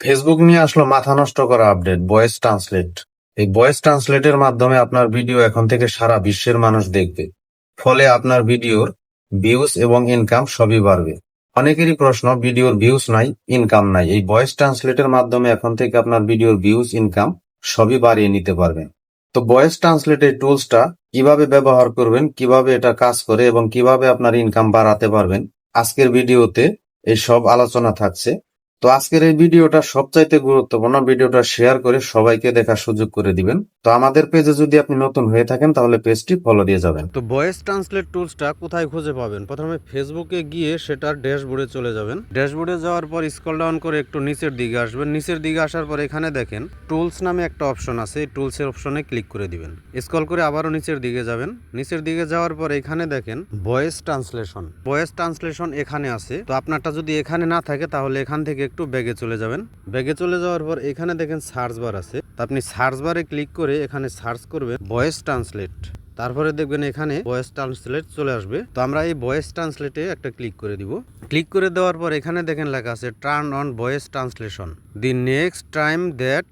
Facebook নিয়ে আসলো মাথা নষ্ট করা আপডেট ভয়েস ট্রান্সলেট এই ভয়েস ট্রান্সলেটের মাধ্যমে আপনার ভিডিও এখন থেকে সারা বিশ্বের মানুষ দেখবে। ফলে আপনার ভিডিওর ভিউজ এবং ইনকাম সবই বাড়বে। অনেকেরই প্রশ্ন ভিডিওর ভিউজ নাই ইনকাম নাই। এই ভয়েস ট্রান্সলেটের মাধ্যমে এখন থেকে আপনার ভিডিওর ভিউজ ইনকাম সবই বাড়িয়ে নিতে পারবেন। তো ভয়েস ট্রান্সলেটের টুলসটা কীভাবে ব্যবহার করবেন, কীভাবে এটা কাজ করে এবং কীভাবে আপনার ইনকাম বাড়াতে পারবেন, আজকের ভিডিওতে এই সব আলোচনা থাকছে। তো আজকের এই ভিডিওটা সবচাইতে গুরুত্বপূর্ণ। ভিডিওটা শেয়ার করে সবাইকে দেখার সুযোগ করে দিবেন। তো আমাদের পেজে যদি আপনি নতুন হয়ে থাকেন, তাহলে পেজটি ফলো দিয়ে যাবেন। তো ভয়েস ট্রান্সলেট টুলসটা কোথায় খুঁজে পাবেন? প্রথমে ফেসবুকে গিয়ে সেটার ড্যাশবোর্ডে চলে যাবেন। ড্যাশবোর্ডে যাওয়ার পর স্ক্রল ডাউন করে একটু নিচের দিকে আসবেন। নিচের দিকে আসার পর এখানে দেখেন টুলস নামে একটা অপশন আছে। এই টুলসের অপশনে ক্লিক করে দিবেন। স্ক্রল করে আবারও নিচের দিকে যাবেন। নিচের দিকে যাওয়ার পর এখানে দেখেন ভয়েস ট্রান্সলেশন ভয়েস ট্রান্সলেশন এখানে আছে। তো আপনারটা যদি এখানে না থাকে, তাহলে এখান থেকে একটু ব্যাগে চলে যাবেন। ব্যাগে চলে যাওয়ার পর এখানে দেখেন সার্চ বার আছে। তো আপনি সার্চ বারে ক্লিক করে এখানে সার্চ করবেন ভয়েস ট্রান্সলেট। তারপরে দেখবেন এখানে ভয়েস ট্রান্সলেট চলে আসবে। তো আমরা এই ভয়েস ট্রান্সলেটে একটা ক্লিক করে দিব। ক্লিক করে দেওয়ার পর এখানে দেখেন লেখা আছে turn on voice translation the next time that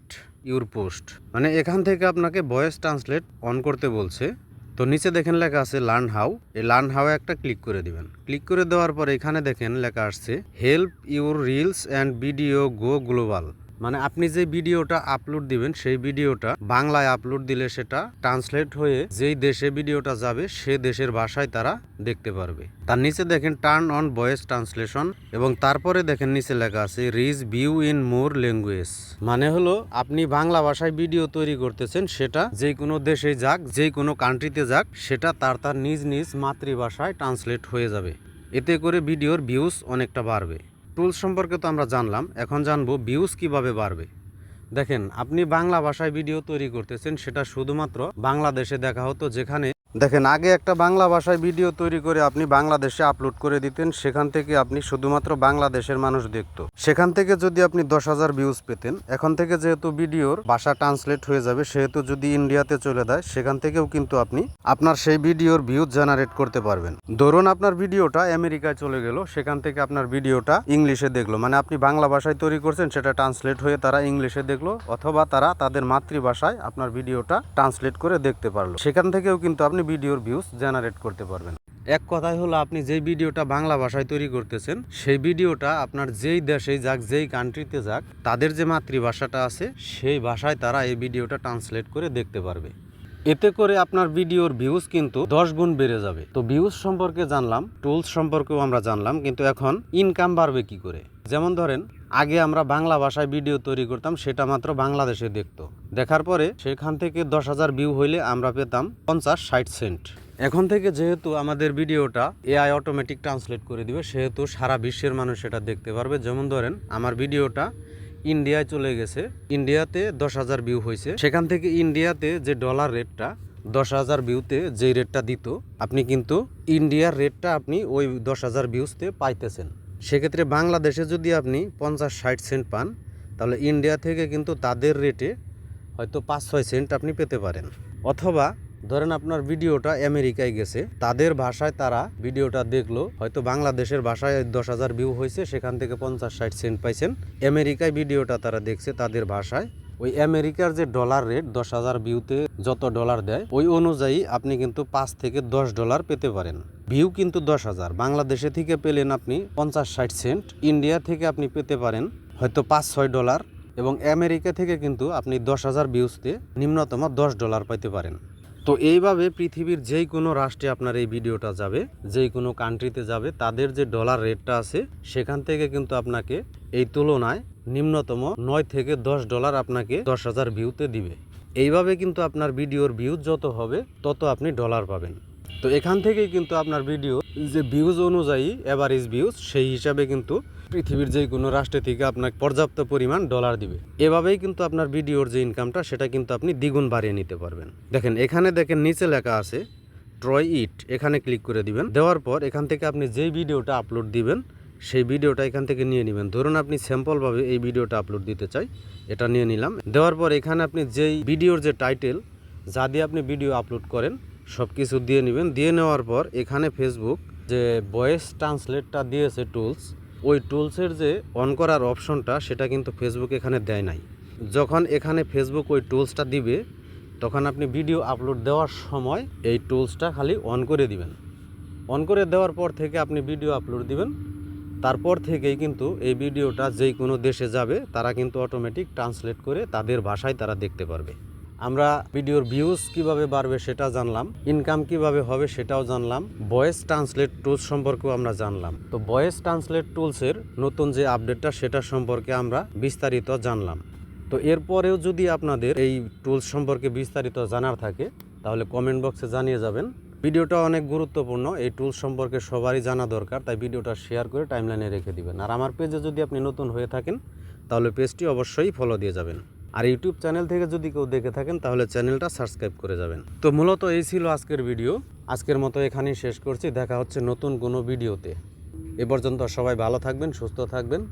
your post মানে এখান থেকে আপনাকে ভয়েস ট্রান্সলেট অন করতে বলছে। তো নিচে দেখেন লেখা আছে লার্ন হাউ এই লার্ন হাউ একটা ক্লিক করে দিবেন। ক্লিক করে দেওয়ার পর এখানে দেখেন লেখা আসছে help your reels and video go global মানে আপনি যে ভিডিওটা আপলোড দিবেন, সেই ভিডিওটা বাংলায় আপলোড দিলে সেটা ট্রান্সলেট হয়ে যেই দেশে ভিডিওটা যাবে, সে দেশের ভাষায় তারা দেখতে পারবে। তার নিচে দেখেন টার্ন অন ভয়েস ট্রান্সলেশন এবং তারপরে দেখেন নিচে লেখা আছে reach view in more language মানে হলো, আপনি বাংলা ভাষায় ভিডিও তৈরি করতেছেন, সেটা যে কোনো দেশে যাক, যে কোনো কান্ট্রিতে যাক, সেটা তার তার নিজ নিজ মাতৃভাষায় ট্রান্সলেট হয়ে যাবে। এতে করে ভিডিওর ভিউজ অনেকটা বাড়বে। টুলস সম্পর্কে তো আমরা জানলাম, এখন জানব ভিউজ কীভাবে বাড়বে। দেখেন, আপনি বাংলা ভাষায় ভিডিও তৈরি করতেছেন, সেটা শুধুমাত্র বাংলাদেশে দেখা হতো, যেখানে দেখেন, আগে একটা বাংলা ভাষায় ভিডিও তৈরি করে আপনি বাংলাদেশে আপলোড করে দিতেন, সেখান থেকে আপনি শুধুমাত্র বাংলাদেশের মানুষ দেখতো। সেখান থেকে যদি আপনি দশ হাজার ভিউজ পেতেন, এখন থেকে যেহেতু ভিডিওর ভাষা ট্রান্সলেট হয়ে যাবে, সেহেতু যদি ইন্ডিয়াতে চলে দেয়, সেখান থেকেও কিন্তু আপনি আপনার সেই ভিডিওর ভিউজ জেনারেট করতে পারবেন। ধরুন আপনার ভিডিওটা আমেরিকায় চলে গেল, সেখান থেকে আপনার ভিডিওটা ইংলিশে দেখল। মানে আপনি বাংলা ভাষায় তৈরি করছেন, সেটা ট্রান্সলেট হয়ে তারা ইংলিশে দেখল, অথবা তারা তাদের মাতৃভাষায় আপনার ভিডিওটা ট্রান্সলেট করে দেখতে পারল। সেখান থেকেও কিন্তু আপনি ভিডিওর ভিউজ জেনারেট করতে পারবেন। এক কথাই হলো, আপনি যেই ভিডিওটা বাংলা ভাষায় তৈরি করতেছেন, সেই ভিডিওটা আপনার যেই দেশে যাক, যেই কান্ট্রিতে যাক, তাদের যে মাতৃভাষাটা আছে, সেই ভাষায় তারা এই ভিডিওটা ট্রান্সলেট করে দেখতে পারবে। এতে করে আপনার ভিডিওর ভিউজ কিন্তু দশ গুণ বেড়ে যাবে। তো ভিউজ সম্পর্কে জানলাম টুলস সম্পর্কেও আমরা জানলাম, কিন্তু এখন ইনকাম বাড়বে কি করে? যেমন ধরেন আগে আমরা বাংলা ভাষায় ভিডিও তৈরি করতাম, সেটা মাত্র বাংলাদেশে দেখতো। দেখার পরে সেখান থেকে দশ হাজার ভিউ হইলে আমরা পেতাম পঞ্চাশ ষাট সেন্ট এখন থেকে যেহেতু আমাদের ভিডিওটা এআই অটোমেটিক ট্রান্সলেট করে দিবে, সেহেতু সারা বিশ্বের মানুষ সেটা দেখতে পারবে। যেমন ধরেন, আমার ভিডিওটা ইন্ডিয়ায় চলে গেছে। ইন্ডিয়াতে দশ হাজার ভিউ হয়েছে সেখান থেকে ইন্ডিয়াতে যে ডলার রেটটা দশ হাজার ভিউতে যেই রেটটা দিত, আপনি কিন্তু ইন্ডিয়ার রেটটা আপনি ওই দশ হাজার ভিউজতে পাইতেছেন। সেক্ষেত্রে বাংলাদেশে যদি আপনি পঞ্চাশ ষাট সেন্ট পান, তাহলে ইন্ডিয়া থেকে কিন্তু তাদের রেটে হয়তো পাঁচ ছয় সেন্ট আপনি পেতে পারেন। অথবা ধরেন আপনার ভিডিওটা আমেরিকায় গেছে, তাদের ভাষায় তারা ভিডিওটা দেখল, হয়তো বাংলাদেশের ভাষায় দশ হাজার ভিউ হয়েছে, সেখান থেকে পঞ্চাশ ষাট সেন্ট পাইছেন। আমেরিকায় ভিডিওটা তারা দেখছে তাদের ভাষায়। ওই আমেরিকার যে ডলার রেট দশ হাজার ভিউতে যত ডলার দেয়, ওই অনুযায়ী আপনি কিন্তু পাঁচ থেকে দশ ডলার পেতে পারেন। ভিউ কিন্তু দশ হাজার। বাংলাদেশে থেকে পেলেন আপনি পঞ্চাশ ষাট সেন্ট ইন্ডিয়া থেকে আপনি পেতে পারেন হয়তো পাঁচ ছয় ডলার এবং আমেরিকা থেকে কিন্তু আপনি দশ হাজার ভিউজতে নিম্নতম দশ ডলার পাইতে পারেন। তো এইভাবে পৃথিবীর যেই কোনো রাষ্ট্রে আপনার এই ভিডিওটা যাবে যেই কোনো কান্ট্রিতে যাবে, তাদের যে ডলার রেটটা আছে, সেখান থেকে কিন্তু আপনাকে এই তুলনায় নিম্নতম নয় থেকে দশ ডলার আপনাকে দশ হাজার ভিউতে দিবে। এইভাবে কিন্তু আপনার ভিডিওর ভিউ যত হবে, তত আপনি ডলার পাবেন। তো এখান থেকেই কিন্তু আপনার ভিডিও যে ভিউজ অনুযায়ী অ্যাভারেজ ভিউজ সেই হিসাবে কিন্তু পৃথিবীর যে কোনো রাষ্ট্র থেকে আপনাকে পর্যাপ্ত পরিমাণ ডলার দিবে। এভাবেই কিন্তু আপনার ভিডিওর যে ইনকামটা সেটা কিন্তু আপনি দ্বিগুণ বাড়িয়ে নিতে পারবেন। দেখেন, এখানে দেখেন নিচে লেখা আছে ট্রয় ইট এখানে ক্লিক করে দিবেন। দেওয়ার পর এখান থেকে আপনি যেই ভিডিওটা আপলোড দিবেন, সেই ভিডিওটা এখান থেকে নিয়ে নেবেন। ধরুন আপনি স্যাম্পলভাবে এই ভিডিওটা আপলোড দিতে চাই, এটা নিয়ে নিলাম। দেওয়ার পর এখানে আপনি যেই ভিডিওর যে টাইটেল যা দিয়ে আপনি ভিডিও আপলোড করেন সব কিছু দিয়ে নেবেন। দিয়ে নেওয়ার পর এখানে ফেসবুক যে ভয়েস ট্রান্সলেটটা দিয়েছে টুলস ওই টুলসের যে অন করার অপশনটা সেটা কিন্তু ফেসবুক এখানে দেয় নাই। যখন এখানে ফেসবুক ওই টুলসটা দিবে, তখন আপনি ভিডিও আপলোড দেওয়ার সময় এই টুলসটা খালি অন করে দিবেন। অন করে দেওয়ার পর থেকে আপনি ভিডিও আপলোড দিবেন। তারপর থেকেই কিন্তু এই ভিডিওটা যেই কোনো দেশে যাবে, তারা কিন্তু অটোমেটিক ট্রান্সলেট করে তাদের ভাষায় তারা দেখতে পারবে। আমরা ভিডিওর ভিউজ কীভাবে বাড়বে সেটা জানলাম ইনকাম কীভাবে হবে সেটাও জানলাম ভয়েস ট্রান্সলেট টুলস সম্পর্কেও আমরা জানলাম। তো ভয়েস ট্রান্সলেট টুলসের নতুন যে আপডেটটা সেটা সম্পর্কে আমরা বিস্তারিত জানলাম। তো এরপরেও যদি আপনাদের এই টুলস সম্পর্কে বিস্তারিত জানার থাকে, তাহলে কমেন্ট বক্সে জানিয়ে যাবেন। ভিডিওটা অনেক গুরুত্বপূর্ণ, এই টুলস সম্পর্কে সবারই জানা দরকার, তাই ভিডিওটা শেয়ার করে টাইমলাইনে রেখে দিবেন। আর আমার পেজে যদি আপনি নতুন হয়ে থাকেন, তাহলে পেজটি অবশ্যই ফলো দিয়ে যাবেন। আর ইউটিউব চ্যানেল থেকে যদি কেউ দেখে থাকেন, তাহলে চ্যানেলটা সাবস্ক্রাইব করে যাবেন। তো মূলত এই ছিল আজকের ভিডিও। আজকের মতো এখানেই শেষ করছি। দেখা হচ্ছে নতুন কোনো ভিডিওতে। এ পর্যন্ত সবাই ভালো থাকবেন, সুস্থ থাকবেন।